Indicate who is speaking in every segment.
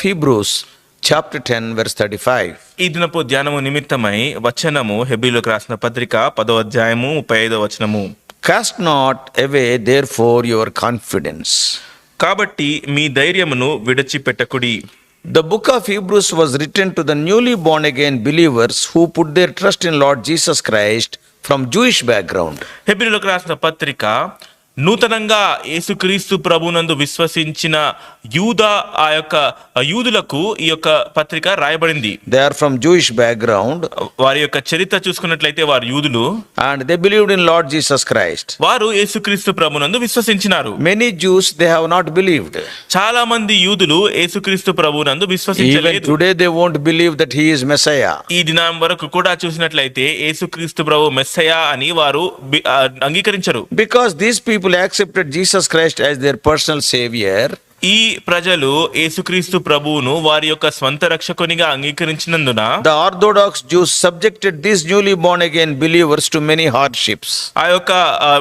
Speaker 1: Hebrews chapter ten verse thirty five
Speaker 2: ఈ దినపు ధ్యానము నిమిత్తమై వచనము హెబీలోకి రాసిన పత్రిక పదో అధ్యాయము ముప్పై ఐదో వచనము.
Speaker 1: Cast not away therefore your confidence
Speaker 2: కాబట్టి మీ ధైర్యమును విడిచిపెట్టకుడి.
Speaker 1: The book of Hebrews was return to the newly born again believers who put their trust in Lord Jesus Christ from Jewish background
Speaker 2: హెబ్రిలోకి రాసిన పత్రిక నూతనంగా యేసుక్రీస్తు ప్రభునందు విశ్వసించిన యూద ఆ యొక్క యూదులకు ఈ యొక్క పత్రిక రాయబడింది
Speaker 1: They are from Jewish background
Speaker 2: వారి యొక్క చరిత్ర చూసుకున్నట్లయితే వారు యూదులు
Speaker 1: and they believed in Lord Jesus Christ.
Speaker 2: వారు యేసుక్రీస్తు ప్రభునందు విశ్వసించినారు
Speaker 1: Many Jews they have not believed.
Speaker 2: చాలా మంది యూదులు యేసుక్రీస్తు ప్రభునందు విశ్వసించలేదు
Speaker 1: today they won't believe that he is Messiah.
Speaker 2: ఈ దినం వరకు కూడా చూసినట్లయితే యేసుక్రీస్తు ప్రభు మెస్సయా అని వారు బి- ఆ, అంగీకరించరు
Speaker 1: Because people accepted Jesus Christ as their personal saviour
Speaker 2: ఈ ప్రజలు యేసుక్రీస్తు ప్రభువును వారి యొక్క స్వంత రక్షకునిగా అంగీకరించినందున
Speaker 1: the orthodox Jews subjected this newly born again believers to many hardships
Speaker 2: ఆ యొక్క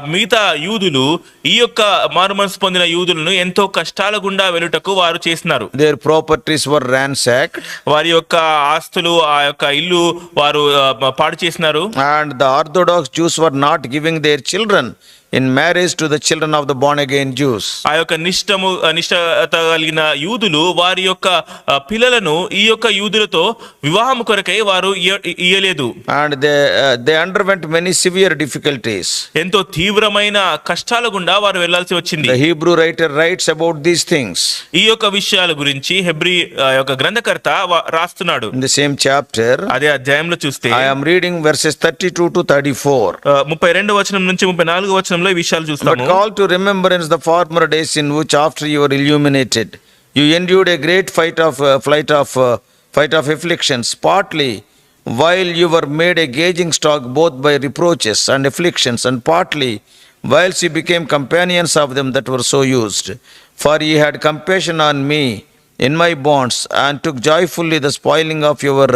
Speaker 2: మిగతా యూదులు ఈ యొక్క మార్మన్స్ పొందిన యూదులను ఎంతో కష్టాల గుండా వెలుటకు వారు చేస్తున్నారు
Speaker 1: దేర్ ప్రాపర్టీస్ వర్ ర్యాన్సాక్
Speaker 2: వారి యొక్క ఆస్తులు ఆ యొక్క ఇల్లు వారు పాడు చేసినారు.
Speaker 1: And the orthodox Jews were not giving their children in marriage to the children of the born again Jews.
Speaker 2: ఆ యొక్క నిష్టము నిష్టత కలిగిన యూదులు వారి యొక్క పిల్లలను ఈ యొక్క యూదులతో వివాహం కొరకై వారు ఇయ్య- ఇయ్యలేదు
Speaker 1: And they, uh, they underwent many severe difficulties.
Speaker 2: ఎంతో తీవ్రమైన కష్టాల గుండా వారు వెళ్ళాల్సి వచ్చింది
Speaker 1: The Hebrew writer writes about these things
Speaker 2: ఈ యొక్క విషయాల గురించి హెబ్రి యొక్క గ్రంథకర్త రాస్తున్నాడు
Speaker 1: in the same chapter.
Speaker 2: అదే అధ్యాయంలో చూస్తే
Speaker 1: I am reading verses 32 to 34.
Speaker 2: ఆ, ముప్పై రెండు వచనం నుంచి ముప్పై నాలుగు వచనంలో ఈ విషయాలు
Speaker 1: But
Speaker 2: చూస్తాము
Speaker 1: call to remembrance the former days in which, after you were illuminated, you endured a great fight of uh, flight of uh, fight of afflictions, partly while you were made a gauging stock both by reproaches and afflictions, and partly whilst you became companions of them that were so used. For ye had compassion on me in my bonds, and took joyfully the spoiling of your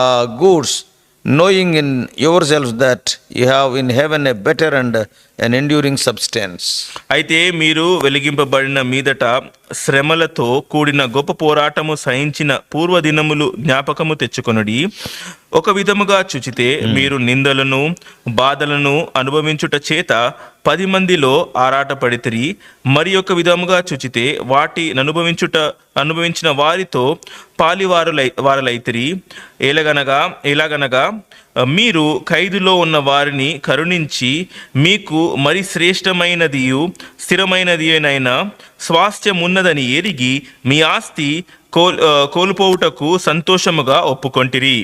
Speaker 1: uh, goods knowing in yourselves that you have in heaven a better and an enduring substance.
Speaker 2: అయితే మీరు వెలిగింపబడిన మీదట శ్రమలతో కూడిన గొప్ప పోరాటము సహించిన పూర్వదినములు జ్ఞాపకము తెచ్చుకొనుడి ఒక విధముగా చుచితే మీరు నిందలను బాధలను అనుభవించుట చేత పది మందిలో ఆరాటపడితిరి. మరి ఒక విధముగా చుచితే వాటి అనుభవించుట అనుభవించిన వారితో పాలివారులై వారలైతిరి. ఏలగనగా ఎలాగనగా మీరు ఖైదులో ఉన్న వారిని కరుణించి మీకు మరి శ్రేష్టమైనదియు స్థిరమైనదినైనా స్వాస్థ్యం ఉన్నదని ఎరిగి మీ ఆస్తి కోల్ కోల్పోవుటకు సంతోషముగా ఒప్పుకొంటిరి.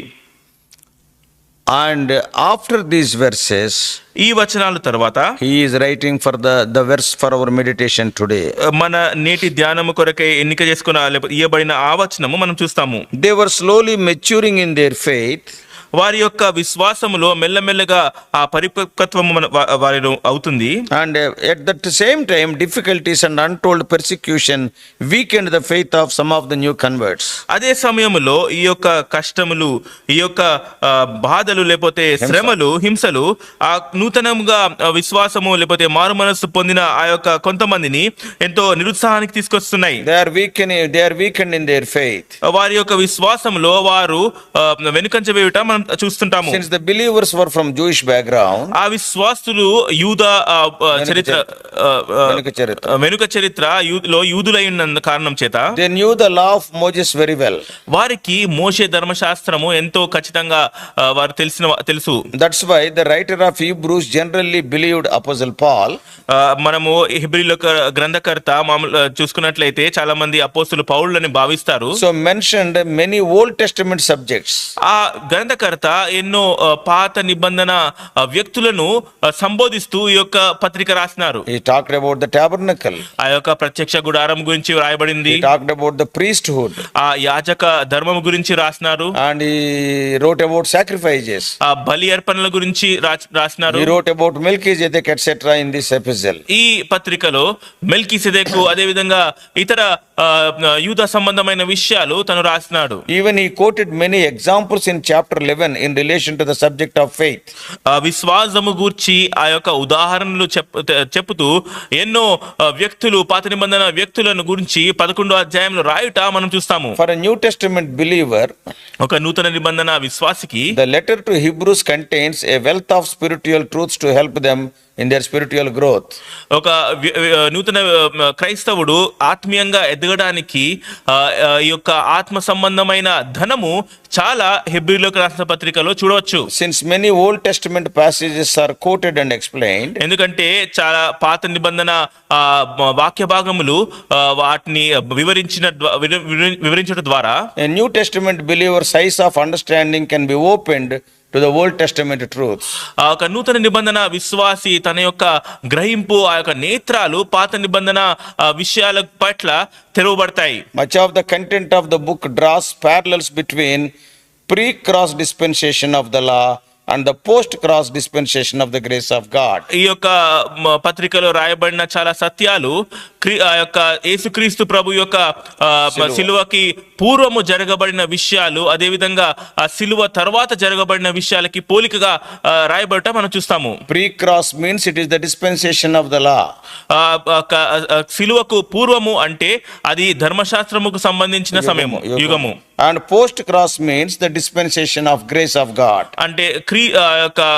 Speaker 1: అండ్ ఆఫ్టర్ దీస్ వెర్సెస్
Speaker 2: ఈ వచనాల తర్వాత
Speaker 1: he's writing for the the verse for our meditation today
Speaker 2: మన నేటి ధ్యానం కొరకై ఎన్నిక చేసుకున్న ఇవ్వబడిన ఆ వచనము మనం చూస్తాము.
Speaker 1: They were slowly maturing in their faith
Speaker 2: వారి యొక్క విశ్వాసములో మెల్లమెల్లగా ఆ పరిపక్వత్వము మన వా- వారిలో అవుతుంది
Speaker 1: uh, at that same time, difficulties and untold persecution weakened the faith of some of the new converts.
Speaker 2: అదే సమయంలో ఈ యొక్క కష్టములు ఈ యొక్క బాధలు లేకపోతే శ్రమలు హింసలు ఆ నూతనంగా విశ్వాసము లేకపోతే మారు మనస్సు పొందిన ఆ యొక్క కొంతమందిని ఎంతో నిరుత్సాహానికి తీసుకొస్తున్నాయి
Speaker 1: weakened in their faith.
Speaker 2: వారి యొక్క విశ్వాసంలో వారు ఆ, వెనుకంజ వేయుట మనం
Speaker 1: మనం believers
Speaker 2: were from Jewish background చరిత్ర
Speaker 1: వెనుక
Speaker 2: కారణం చేత
Speaker 1: they knew the law of Moses very well
Speaker 2: వారికి మోషే ధర్మశాస్త్రము ఎంతో ఖచ్చితంగా వారు తెలిసిన తెలుసు.
Speaker 1: That's why the writer of Hebrews generally believed apostle
Speaker 2: Paul మనము హిబ్రిల్ గ్రంథకర్త మామూలు చూసుకున్నట్లయితే చాలా మంది అపోసులు పౌళ్ళని భావిస్తారు.
Speaker 1: So mention many old testament subjects
Speaker 2: ఆ గ్రంథకర్త రచయితకర్త ఎన్నో పాత నిబంధన వ్యక్తులను సంబోధిస్తూ ఈ యొక్క పత్రిక రాసినారు. ఆ యొక్క ప్రత్యక్ష గుడారం గురించి రాయబడింది. ఆ యాజక ధర్మం గురించి రాసినారు.
Speaker 1: అండ్ రోట్ అబౌట్ సాక్రిఫైజెస్
Speaker 2: ఆ బలి అర్పణల గురించి రాసినారు.
Speaker 1: Wrote about Melchizedek etcetera in this episode
Speaker 2: ఈ పత్రికలో మిల్కీ సిదెక్ అదే విధంగా ఇతర యూద సంబంధమైన విషయాలు తను రాసినాడు.
Speaker 1: Even he quoted many examples in chapter eleven given in relation to the subject of
Speaker 2: faith విశ్వాసము గురించి ఆ యొక్క ఉదాహరణలు చెప్తూ ఎన్నో వ్యక్తులు పాత నిబంధన వ్యక్తులను గురించి పదకొండు అధ్యాయంలో రాయుట మనం చూస్తాము.
Speaker 1: ఫర్ న్యూ టెస్టిమెంట్ బిలీవర్
Speaker 2: ఒక నూతన నిబంధన విశ్వాసికి
Speaker 1: the letter to Hebrews contains a wealth of spiritual truths to help them in their spiritual growth
Speaker 2: ఒక నూతన క్రైస్తవుడు ఆత్మీయంగా ఎదగడానికి ఈ యొక్క ఆత్మ సంబంధమైన ధనము చాలా హెబ్రిలోకి రాసిన పత్రికలో చూడవచ్చు.
Speaker 1: Since many old testament passages are quoted and explain
Speaker 2: ఎందుకంటే చాలా పాత నిబంధన వాక్య భాగములు వాటిని వివరించిన వివరించడం ద్వారా
Speaker 1: new testament believer eyes of understanding can be open to the old testament truth
Speaker 2: ఆ యొక్క నూతన నిబంధన విశ్వాసి తన యొక్క గ్రహింపు ఆ యొక్క నేత్రాలు పాత నిబంధన విషయాల పట్ల తెరవబడతాయి.
Speaker 1: Much of the content of the book draws parallels between pre cross dispensation of the law and the post cross dispensation of the grace of God
Speaker 2: ఈ యొక్క పత్రికలో రాయబడిన చాలా సత్యాలు ఆ యొక్క యేసుక్రీస్తు ప్రభు యొక్క సిలువకి పూర్వము జరగబడిన విషయాలు అదే విధంగా ఆ సిలువ తర్వాత జరగబడిన విషయాలకి పోలికగా రాయబడట మనం చూస్తాము.
Speaker 1: Pre-cross means it is the dispensation of the law.
Speaker 2: ఆ, ఆ, క- ఆ, సిలువకు పూర్వము అంటే అది ధర్మశాస్త్రముకు సంబంధించిన సమయము యుగము.
Speaker 1: And post-cross means the dispensation of grace of God.
Speaker 2: అంటే క్రీ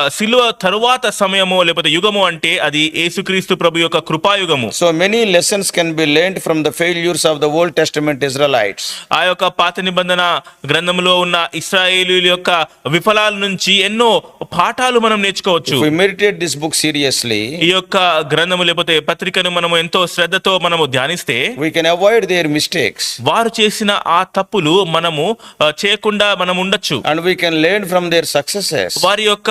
Speaker 2: సిలువ తరువాత సమయము లేకపోతే యుగము అంటే అది యేసుక్రీస్తు ప్రభు యొక్క కృపాయుగము.
Speaker 1: So many lessons can be learn from the failures of the old testament Israelites
Speaker 2: ఆ యొక్క పాత నిబంధన గ్రంథంలో ఉన్న ఇస్రాయేలీల యొక్క విఫలాల నుంచి ఎన్నో పాఠాలు మనం నేర్చుకోవచ్చు.
Speaker 1: మెడిటేట్ దిస్ బుక్ సీరియస్లీ
Speaker 2: ఈ యొక్క గ్రంథము లేకపోతే పత్రికను మనం ఎంతో శ్రద్ధతో మనము ధ్యానిస్తే
Speaker 1: we can avoid their mistakes
Speaker 2: వారు చేసిన ఆ తప్పులు మనము చేయకుండా మనం ఉండొచ్చు.
Speaker 1: And we can learn from their successes
Speaker 2: వారి యొక్క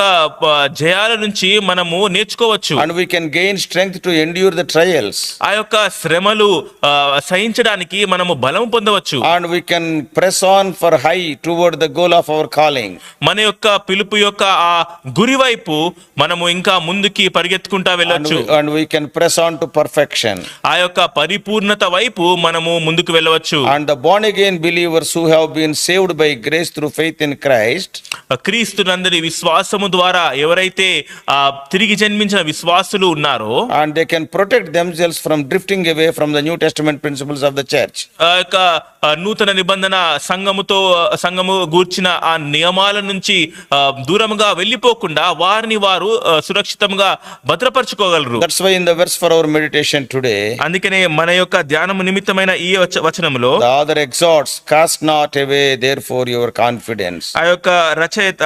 Speaker 2: జయాల నుంచి మనము నేర్చుకోవచ్చు.
Speaker 1: And we can gain strength to endure the trials
Speaker 2: ఆ యొక్క శ్రమలు సహించడానికి మనము బలం పొందవచ్చు.
Speaker 1: And we can press on for high toward the goal of our calling
Speaker 2: మన యొక్క పిలుపు యొక్క ఆ గురి వైపు మనము ఇంకా ముందుకి పరిగెత్తుకుంటా
Speaker 1: వెళ్ళవచ్చు and we can press on to perfection
Speaker 2: ఆ యొక్క పరిపూర్ణత వైపు మనము ముందుకు వెళ్ళవచ్చు.
Speaker 1: And the born again believers who have been saved by grace through faith in Christ
Speaker 2: క్రీస్తు నందరి విశ్వాసము ద్వారా ఎవరైతే తిరిగి జన్మించిన విశ్వాసులు ఉన్నారో
Speaker 1: and they can protect themselves from drifting away from the new testament principles of the church
Speaker 2: ఆ నూతన నిబంధన సంఘముతో సంఘము గూర్చిన ఆ నియమాల నుంచి దూరముగా వెళ్ళిపోకుండా వారిని వారు సురక్షితంగా భద్రపరచుకోగలరు.
Speaker 1: That's for our meditation today
Speaker 2: అందుకనే మన యొక్క ధ్యానం నిమిత్తమైన ఈ వచనంలో the
Speaker 1: author exhorts cast not away therefore your confidence
Speaker 2: ఆ యొక్క రచన చేత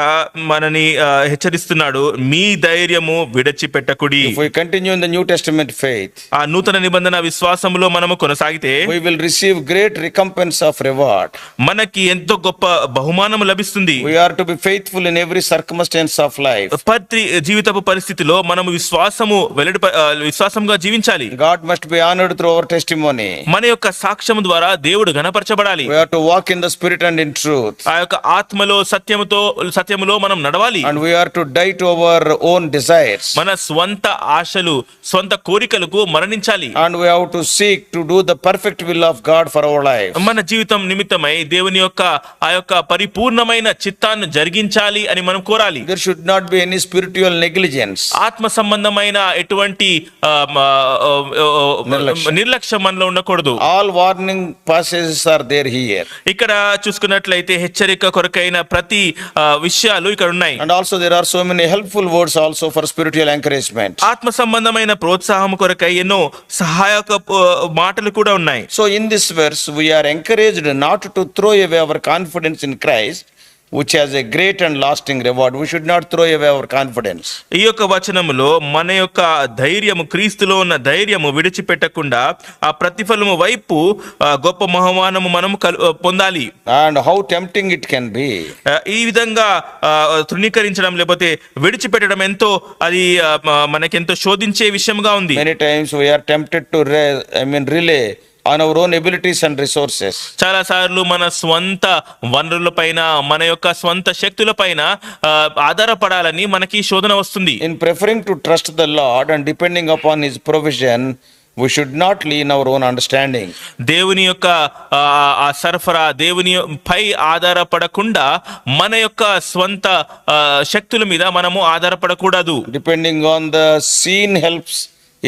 Speaker 2: మనని హెచ్చరిస్తున్నాడు మీ ధైర్యము
Speaker 1: విడచి పెట్టకుడి continue in the new testament faith
Speaker 2: ఆ నూతన నిబంధన విశ్వాసములో మనము కొనసాగితే
Speaker 1: we will receive great recompense of reward
Speaker 2: మనకి ఎంతో గొప్ప బహుమానం లభిస్తుంది.
Speaker 1: We are to be faithful every circumstance of life
Speaker 2: ప్రతి జీవితపు పరిస్థితిలో మనము విశ్వాసము వెల్లడి విశ్వాసంగా జీవించాలి.
Speaker 1: God must be honoured through our testimony
Speaker 2: మన యొక్క సాక్ష్యం ద్వారా దేవుడు గణపరచబడాలి
Speaker 1: walk in the spirit and in truth
Speaker 2: ఆ యొక్క ఆత్మలో సత్యముతో సత్యములో మనం నడవాలి.
Speaker 1: And we are to diet over own desire
Speaker 2: మన స్వంత ఆశలు స్వంత కోరికలకు మరణించాలి.
Speaker 1: And we have to seek to do the perfect will of God for our life
Speaker 2: మన జీవితం నిమిత్తమై దేవుని యొక్క ఆ యొక్క పరిపూర్ణమైన చిత్తాన్ని జరిగించాలి అని మనం కోరాలి.
Speaker 1: There should not be any spiritual negligence
Speaker 2: ఆత్మ సంబంధమైన ఎటువంటి
Speaker 1: నిర్లక్ష్యం.
Speaker 2: మనలో ఉండకూడదు.
Speaker 1: All warning passages are there here
Speaker 2: ఇక్కడ చూసుకున్నట్లయితే హెచ్చరిక కొరకైన ప్రతి విషయాలు ఇక్కడ ఉన్నాయి.
Speaker 1: And also there are so many helpful words also for spiritual encouragement
Speaker 2: ఆత్మ సంబంధమైన ప్రోత్సాహం కొరకై ఎన్నో సహాయక మాటలు కూడా ఉన్నాయి.
Speaker 1: So in this verse we are encouraged not to throw away our confidence in Christ Which has a great and lasting reward. We should not throw away our confidence.
Speaker 2: ఈ యొక్క వచనములో మన యొక్క ధైర్యము క్రీస్తులో ఉన్న ధైర్యము విడిచిపెట్టకుండా ఆ ప్రతిఫలము వైపు గొప్ప బహుమానము మనము పొందాలి
Speaker 1: And how tempting it can be.
Speaker 2: ఆ, ఈ విధంగా తృణీకరించడం లేకపోతే విడిచిపెట్టడం ఎంతో అది మనకెంతో శోధించే విషయంగా ఉంది
Speaker 1: Many times we are tempted to, re- I on our own abilities and resources.
Speaker 2: చాలా సార్లు మన స్వంత వనరుల పైన మన యొక్క స్వంత శక్తుల పైన ఆ, ఆధారపడాలని మనకి శోధన వస్తుంది
Speaker 1: In preferring to trust the Lord and depending upon His provision, We should not lean our own understanding.
Speaker 2: దేవుని యొక్క ఆ, సరఫరా దేవుని పై ఆధారపడకుండా మన యొక్క స్వంత శక్తుల మీద మనము ఆధారపడకూడదు
Speaker 1: Depending on the seen helps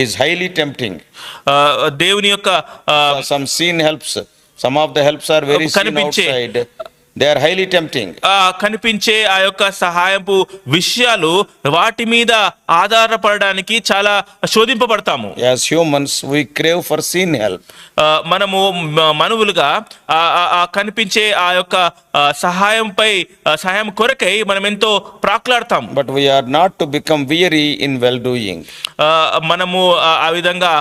Speaker 1: is highly tempting.
Speaker 2: ఆ, దేవుని యొక్క ఆ,
Speaker 1: Some seen helps, some of the helps are very seen
Speaker 2: కనిపించే-
Speaker 1: దే ఆర్ హైలీ
Speaker 2: టెంప్టింగ్ కనిపించే ఆ యొక్క సహాయపు విషయాలు వాటి మీద ఆధారపడడానికి చాలా శోధింపబడతాము.
Speaker 1: As humans we crave for seen
Speaker 2: help మనము మనవులుగా కనిపించే ఆ యొక్క సహాయంపై సహాయం కొరకై మనం ఎంతో ప్రాక్లాడతాం
Speaker 1: but we are not to become weary in well
Speaker 2: doing మనము ఆ విధంగా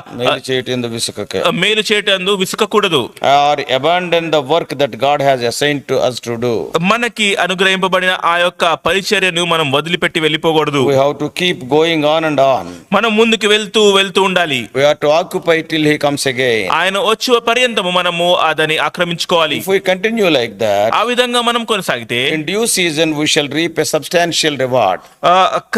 Speaker 1: చేయటందు విసుకక.
Speaker 2: మేలు చేయటం విసుకకూడదు.
Speaker 1: Or abandon the work that God has assign to us do
Speaker 2: మనకి అనుగ్రహింపబడిన ఆ యొక్క పరిచర్యను మనం వదిలిపెట్టి వెళ్ళిపోకూడదు.
Speaker 1: To keep going on and on
Speaker 2: మనం ముందుకు వెళ్తూ వెళ్తూ ఉండాలి. ఆయన వచ్చి పర్యంతము మనము అదని ఆక్రమించుకోవాలి.
Speaker 1: కంటిన్యూ లైక్ దాట్
Speaker 2: ఆ విధంగా మనం కొనసాగితే
Speaker 1: in due season we shall reap
Speaker 2: substantial reward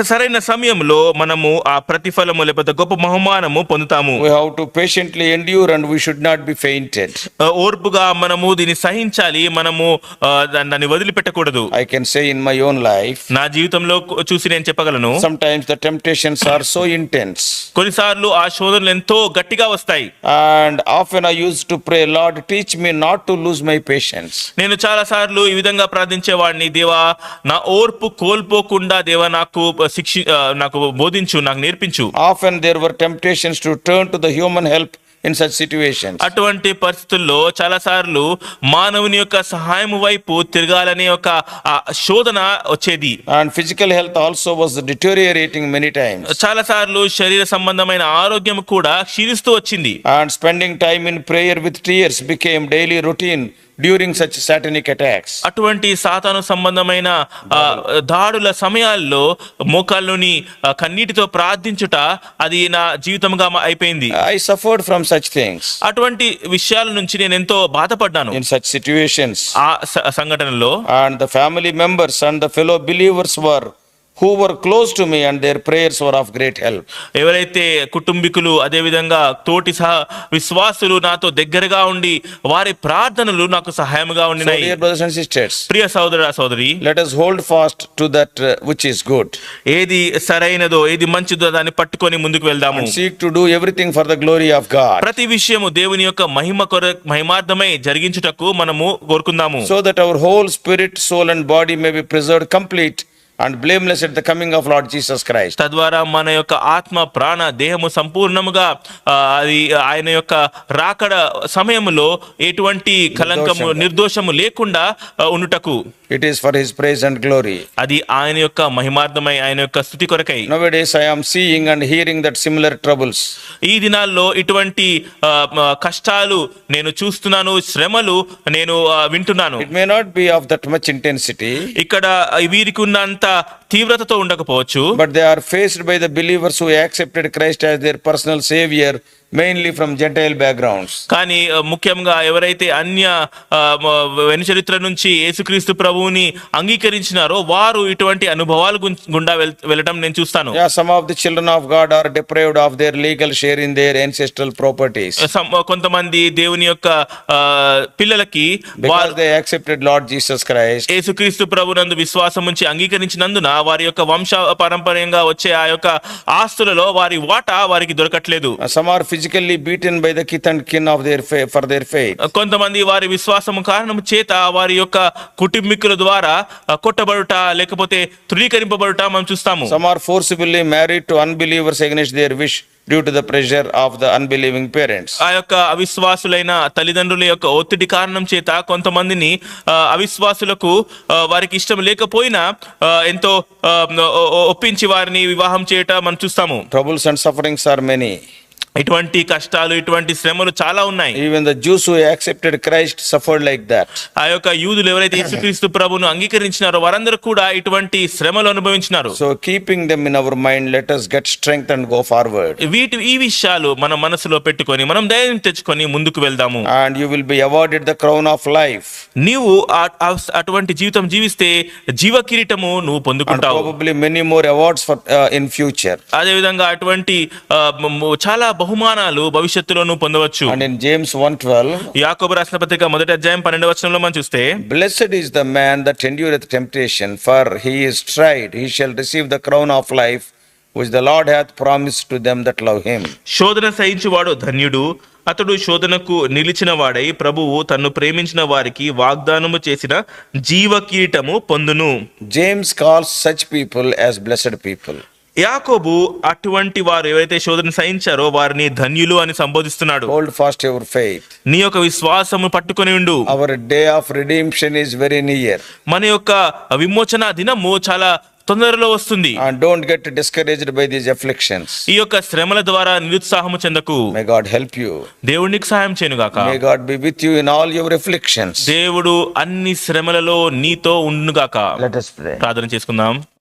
Speaker 2: సరైన సమయంలో మనము ఆ ప్రతిఫలము లేకపోతే గొప్ప బహుమానము పొందుతాము.
Speaker 1: We to patiently endure and we should not be
Speaker 2: fainted ఓర్పుగా మనము దీన్ని సహించాలి. మనము దాన్ని వదిలిపెట్టకూడదు.
Speaker 1: I can say in my own life
Speaker 2: నా జీవితంలో చూసి నేను చెప్పగలను.
Speaker 1: Some the temptations are so intense
Speaker 2: కొన్నిసార్లు ఆ శోధనలు ఎంతో గట్టిగా వస్తాయి.
Speaker 1: And often I use to pray Lord teach me not to lose my patience
Speaker 2: నేను చాలా సార్లు ఈ విధంగా ప్రార్థించేవాడిని దేవా నా ఓర్పు కోల్పోకుండా దేవా నాకు శిక్ష నాకు బోధించు నాకు నేర్పించు.
Speaker 1: Often there were temptations to turn to the human help in such situation
Speaker 2: అటువంటి పరిస్థితుల్లో చాలా సార్లు మానవుని యొక్క సహాయం వైపు తిరగాలని ఒక శోధన వచ్చేది.
Speaker 1: And physical health also was deteriorating many time
Speaker 2: చాలా సార్లు శరీర సంబంధమైన ఆరోగ్యం కూడా క్షీణిస్తూ వచ్చింది.
Speaker 1: And spending time in prayer with tears became daily routine during such satanic attacks
Speaker 2: అటువంటి సాతాను సంబంధమైన దాడుల సమయాల్లో మోకాల్లోని కన్నీటితో ప్రార్థించుట అది నా జీవితంగా అయిపోయింది.
Speaker 1: I suffered from such things
Speaker 2: అటువంటి విషయాల నుంచి నేను ఎంతో బాధపడ్డాను.
Speaker 1: ఇన్
Speaker 2: సచ్ సిచ్యువేషన్స్ సంఘటనలో
Speaker 1: and the family members and the fellow believers were who were close to me and their prayers were of great help
Speaker 2: ఎవరైతే కుటుంబీకులు అదేవిధంగా తోటి సహా విశ్వాసులు నాతో దగ్గరగా ఉండి వారి ప్రార్థనలు నాకు
Speaker 1: సహాయంగా
Speaker 2: ఉండినాయి. ప్రియ సోదర సోదరి
Speaker 1: let us hold fast to that which is good
Speaker 2: ఏది సరైనదో ఏది మంచిదో దాన్ని పట్టుకొని ముందుకు వెళ్దాము.
Speaker 1: Seek to do everything for the glory of God
Speaker 2: ప్రతి విషయము దేవుని యొక్క మహిమ కొర మహిమార్థమై జరిగించుటకు మనము కోరుకుందాము.
Speaker 1: So that our whole spirit soul and body may be preserved complete and blameless at the coming of Lord Jesus Christ.
Speaker 2: తద్వారా మన యొక్క ఆత్మ ప్రాణ దేహము సంపూర్ణముగా అది ఆయన యొక్క రాకడ సమయములో ఎటువంటి కలంకము. నిర్దోషము లేకుండా ఉండుటకు
Speaker 1: It is for His praise and glory.
Speaker 2: అది ఆయన యొక్క మహిమార్థమై ఆయన యొక్క స్థుతి కొరకై
Speaker 1: Nowadays, I am seeing and hearing that similar troubles.
Speaker 2: ఈ దినాల్లో ఇటువంటి మ, కష్టాలు నేను చూస్తున్నాను శ్రమలు నేను వింటున్నాను
Speaker 1: It may not be of that much intensity,
Speaker 2: ఇక్కడ వీరికి ఉన్నంత 있다. తీవ్రతతో ఉండకపోవచ్చు.
Speaker 1: But they are faced by the believers who accepted Christ as their personal saviour mainly from gentile backgrounds
Speaker 2: కానీ ముఖ్యంగా ఎవరైతే అన్య వెనుచరిత్ర నుంచి యేసుక్రీస్తు ప్రభువుని అంగీకరించినారో వారు ఇటువంటి అనుభవాల గుండా వెళ్ళటం నేను చూస్తాను.
Speaker 1: Some of the children of God are deprived of their legal share in their ancestral
Speaker 2: properties కొంతమంది దేవుని యొక్క పిల్లలకి వారు
Speaker 1: యాక్సెప్టెడ్ లార్డ్ జీసస్ క్రైస్ట్
Speaker 2: యేసుక్రీస్తు ప్రభు నందు విశ్వాసం నుంచి అంగీకరించినందున వారి యొక్క వంశ పారంపర్యంగా వచ్చే ఆ యొక్క ఆస్తులలో వారి వాటా వారికి దొరకట్లేదు.
Speaker 1: Some are physically beaten by the kith kin of their faith for their faith
Speaker 2: కొంతమంది వారి విశ్వాసం కారణం చేత వారి యొక్క కుటుంబీకుల ద్వారా uh, కొట్టబడుట లేకపోతే తృణీకరింపబడుట మనం చూస్తాము.
Speaker 1: Some are forcibly married to unbelievers against their wish due to the pressure of the unbelieving parents.
Speaker 2: ఆ యొక్క అవిశ్వాసులైన తల్లిదండ్రుల యొక్క ఒత్తిడి కారణం చేత కొంతమందిని అవిశ్వాసులకు వారికి ఇష్టం లేకపోయినా ఎంతో ఒప్పించి వారిని వివాహం చేయట మనం చూస్తాము
Speaker 1: Troubles and sufferings are many.
Speaker 2: ఇటువంటి కష్టాలు ఇటువంటి శ్రమలు చాలా ఉన్నాయి.
Speaker 1: Even the Christ suffer like that
Speaker 2: ఆ యొక్క యూదులు ఎవరైతే యేసుక్రీస్తు ప్రభును అంగీకరించినారో వారందరూ కూడా ఇటువంటి శ్రమలు అనుభవించినారు.
Speaker 1: So keeping them in our mind let us get strength and go forward
Speaker 2: వీటి ఈ విషయాలు మన మనసులో పెట్టుకొని మనం ధైర్యం తెచ్చుకొని ముందుకు వెళ్దాము.
Speaker 1: And you will be awarded the crown of life
Speaker 2: నీవు అటువంటి జీవితం జీవిస్తే జీవ కిరీటము నువ్వు పొందుకుంటావు.
Speaker 1: Probably many more awards for in future
Speaker 2: అదే విధంగా అటువంటి uh, చాలా బహుమానాలు భవిష్యత్తులో నువ్వు పొందవచ్చు
Speaker 1: And in James 1:12,
Speaker 2: యాకోబు రాసిన పత్రిక మొదటి అధ్యాయం పన్నెండు వచనంలో మనం చూస్తే
Speaker 1: Blessed is the man that endureth temptation, for he is tried, he shall receive the crown of life, which the Lord hath promised to them that love him.
Speaker 2: శోధన సహించువాడు ధన్యుడు అతడు శోధనకు నిలిచిన వాడై ప్రభువు తన్ను ప్రేమించిన వారికి వాగ్దానము చేసిన జీవ కిరీటము పొందును
Speaker 1: James calls such people as blessed people.
Speaker 2: యాకోబు అటువంటి వారు ఎవరైతే శోధన సహించారో వారిని ధన్యులు అని సంబోధిస్తున్నాడు.
Speaker 1: హోల్డ్ ఫాస్ట్ యువర్ ఫెయిత్
Speaker 2: నీ యొక్క విశ్వాసము పట్టుకొని ఉండు.
Speaker 1: Our day of redemption is very near
Speaker 2: మన యొక్క విమోచన దినము చాలా తొందరలో వస్తుంది.
Speaker 1: Don't get discouraged by this afflictions
Speaker 2: ఈ యొక్క శ్రమల ద్వారా నిరుత్సాహము చెందకు.
Speaker 1: మే గాడ్ హెల్ప్ యూ
Speaker 2: దేవునికి సహాయం
Speaker 1: చేయను గాక may be with you all your afflictions
Speaker 2: దేవుడు అన్ని శ్రమలలో నీతో
Speaker 1: ఉండును గాక లెట్
Speaker 2: ప్రార్థన చేసుకుందాం.